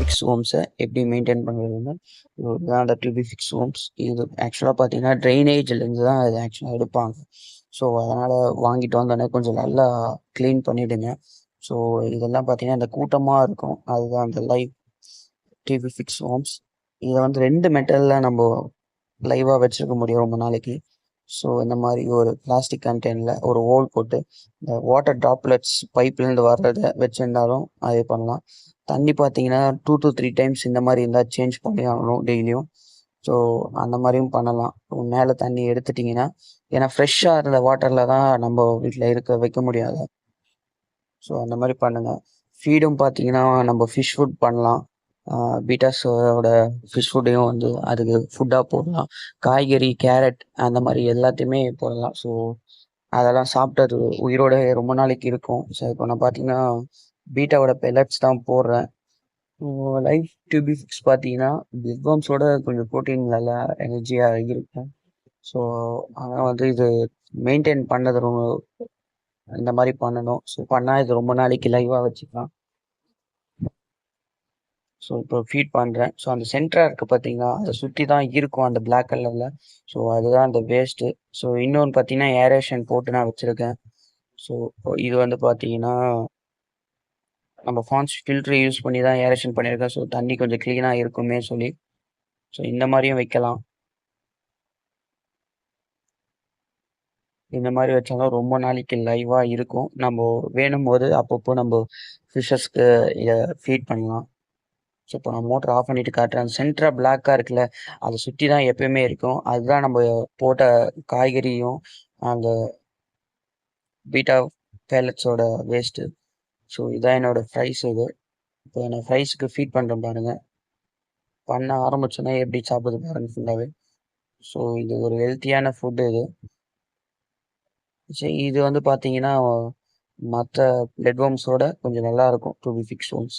Fix ஹோம்ஸை எப்படி maintain பண்ணுறதுன்னு தான் அந்த பி ஃபிக்ஸ் ஹோம்ஸ் இது ஆக்சுவலாக பார்த்தீங்கன்னா ட்ரைனேஜ்லேருந்து தான் இது ஆக்சுவலாக எடுப்பாங்க. ஸோ அதனால் வாங்கிட்டு வந்தோடனே கொஞ்சம் நல்லா க்ளீன் பண்ணிவிடுங்க ஸோ இதெல்லாம் பார்த்தீங்கன்னா இந்த கூட்டமாக இருக்கும். அதுதான் அந்த லைவ் டிவி ஃபிக்ஸ் ஹோம்ஸ் இதை வந்து ரெண்டு மெட்டலில் நம்ம லைவாக வச்சுருக்க முடியும் ரொம்ப நாளைக்கு. ஸோ இந்த மாதிரி ஒரு பிளாஸ்டிக் கண்டெய்னில் ஒரு ஹோல் போட்டு இந்த வாட்டர் ட்ராப்லெட்ஸ் பைப்லேருந்து வர்றதை வச்சுருந்தாலும் அது பண்ணலாம். தண்ணி பார்த்தீங்கன்னா டூ டு த்ரீ டைம்ஸ் இந்த மாதிரி இருந்தால் சேஞ்ச் பண்ணி ஆகணும் டெய்லியும் ஸோ அந்த மாதிரியும் பண்ணலாம். மேலே தண்ணி எடுத்துட்டிங்கன்னா ஏன்னா ஃப்ரெஷ்ஷாக இருந்த வாட்டரில் தான் நம்ம வீட்டில் இருக்க வைக்க முடியாது. ஸோ அந்த மாதிரி பண்ணுங்கள் ஃபீடும் பார்த்தீங்கன்னா நம்ம ஃபிஷ் ஃபுட் பண்ணலாம். பீட்டாஸோட ஃபிஷ் ஃபுட்டையும் வந்து அதுக்கு ஃபுட்டாக போடலாம். காய்கறி கேரட் அந்த மாதிரி எல்லாத்தையுமே போடலாம். ஸோ அதெல்லாம் சாப்பிட்டது உயிரோட ரொம்ப நாளைக்கு இருக்கும். ஸோ இப்போ நான் பார்த்தீங்கன்னா பீட்டாவோட பெலட்ஸ் தான் போடுறேன். லைஃப் டியூபி ஃபிக்ஸ் பார்த்தீங்கன்னா பிக்வாம்ஸோட கொஞ்சம் ப்ரோட்டீன் நல்லா எனர்ஜியாக இருக்கும். ஸோ ஆனால் வந்து இது மெயின்டைன் பண்ணது ரொம்ப இந்த மாதிரி பண்ணணும். ஸோ பண்ணால் இது ரொம்ப நாளைக்கு லைவாக வச்சுக்கலாம். ஸோ இப்போ ஃபீட் பண்ணுறேன் ஸோ அந்த சென்டராக இருக்குது பார்த்தீங்கன்னா அதை சுற்றி தான் இருக்கும் அந்த பிளாக் கலரில் ஸோ அதுதான் அந்த வேஸ்ட்டு ஸோ இன்னொன்று பார்த்தீங்கன்னா ஏரேஷன் போட்டு நான் வச்சுருக்கேன். ஸோ இது வந்து பார்த்தீங்கன்னா நம்ம ஃபான்ஸ் ஃபில்ட்ரு யூஸ் பண்ணி தான் ஏரேஷன் பண்ணியிருக்கேன் ஸோ தண்ணி கொஞ்சம் க்ளீனாக இருக்குமே சொல்லி. ஸோ இந்த மாதிரியும் வைக்கலாம். இந்த மாதிரி வச்சாலும் ரொம்ப நாளைக்கு லைவாக இருக்கும். நம்ம வேணும் போது அப்பப்போ நம்ம ஃபிஷஸ்க்கு இதை ஃபீட் பண்ணலாம். ஸோ இப்போ நான் மோட்டர் ஆஃப் பண்ணிட்டு காட்டுறேன். சென்டராக பிளாக்காக இருக்குல்ல அதை சுற்றி தான் எப்பயுமே இருக்கும். அதுதான் நம்ம போட்ட காய்கறியும் அந்த பீட்டா பேலட்ஸோட வேஸ்ட்டு ஸோ இதான் என்னோடய ஃப்ரைஸ் இது. இப்போ நான் ஃப்ரைஸுக்கு ஃபீட் பண்ணுறேன் பாருங்கள் பண்ண ஆரம்பிச்சோன்னா எப்படி சாப்பிடுது பாருங்கள் ஃபுல்லாகவே ஸோ இது ஒரு ஹெல்த்தியான ஃபுட்டு இது. சரி இது வந்து பார்த்தீங்கன்னா மற்ற பிளட் ஹோம்ஸோட கொஞ்சம் நல்லாயிருக்கும் to be fixed homes